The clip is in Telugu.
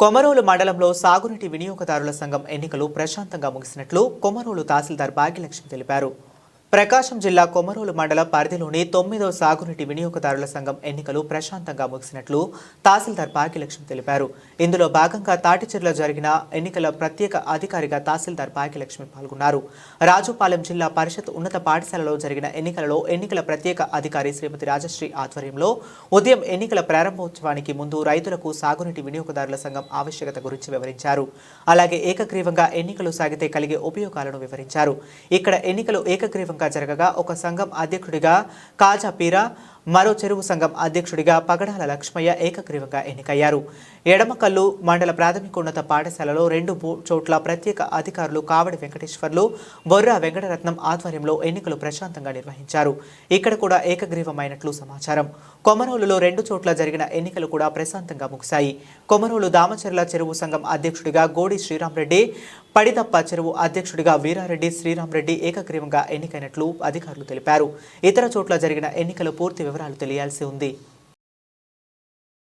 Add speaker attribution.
Speaker 1: కొమరోలు మండలంలో సాగునీటి వినియోగదారుల సంఘం ఎన్నికలు ప్రశాంతంగా ముగిసినట్లు కొమరోలు తహసీల్దార్ భాగ్యలక్ష్మి తెలిపారు. ప్రకాశం జిల్లా కొమరోలు మండల పరిధిలోని తొమ్మిదో సాగునీటి వినియోగదారుల సంఘం ఎన్నికలు ప్రశాంతంగా ముగిసినట్లు తహసీల్దార్ భాగ్యలక్ష్మి తెలిపారు. ఇందులో భాగంగా తాటిచెర్లో జరిగిన ఎన్నికల ప్రత్యేక అధికారిగా తహసీల్దార్ భాగ్యలక్ష్మి పాల్గొన్నారు. రాజుపాలెం జిల్లా పరిషత్ ఉన్నత పాఠశాలలో జరిగిన ఎన్నికలలో ఎన్నికల ప్రత్యేక అధికారి శ్రీమతి రాజశ్రీ ఆధ్వర్యంలో ఉదయం ఎన్నికల ప్రారంభోత్సవానికి ముందు రైతులకు సాగునీటి వినియోగదారుల సంఘం ఆవశ్యకత గురించి వివరించారు. అలాగే ఏకగ్రీవంగా ఎన్నికలు సాగితే కలిగే ఉపయోగాలను వివరించారు. ఇక్కడ ఎన్నికలు ఏకగ్రీవంగా జరగగా ఒక సంఘం అధ్యక్షుడిగా కాజా పీరా మరో చెరువు సంఘం అధ్యక్షుడిగా పగడాల లక్ష్మయ్య ఏకగ్రీవంగా ఎన్నికయ్యారు. ఎడమకల్లు మండల ప్రాథమికోన్నత పాఠశాలలో రెండు చోట్ల ప్రత్యేక అధికారులు కావడి వెంకటేశ్వర్లు బొర్రా వెంకటరత్నం ఆధ్వర్యంలో ఎన్నికలు ప్రశాంతంగా నిర్వహించారు. ఇక్కడ కూడా ఏకగ్రీవమైనట్లు సమాచారం. కొమరోలులో రెండు చోట్ల జరిగిన ఎన్నికలు కూడా ప్రశాంతంగా ముగిశాయి. కొమరోలు దామచర్ల చెరువు సంఘం అధ్యక్షుడిగా గోడి శ్రీరామరెడ్డి పడిదప్ప చెరువు అధ్యక్షుడిగా వీరారెడ్డి శ్రీరామరెడ్డి ఏకగ్రీవంగా ఎన్నికైనట్లు అధికారులు తెలిపారు. ఇతర చోట్ల జరిగిన ఎన్నికలు పూర్తి వివరాలు palabra, la utilidad se.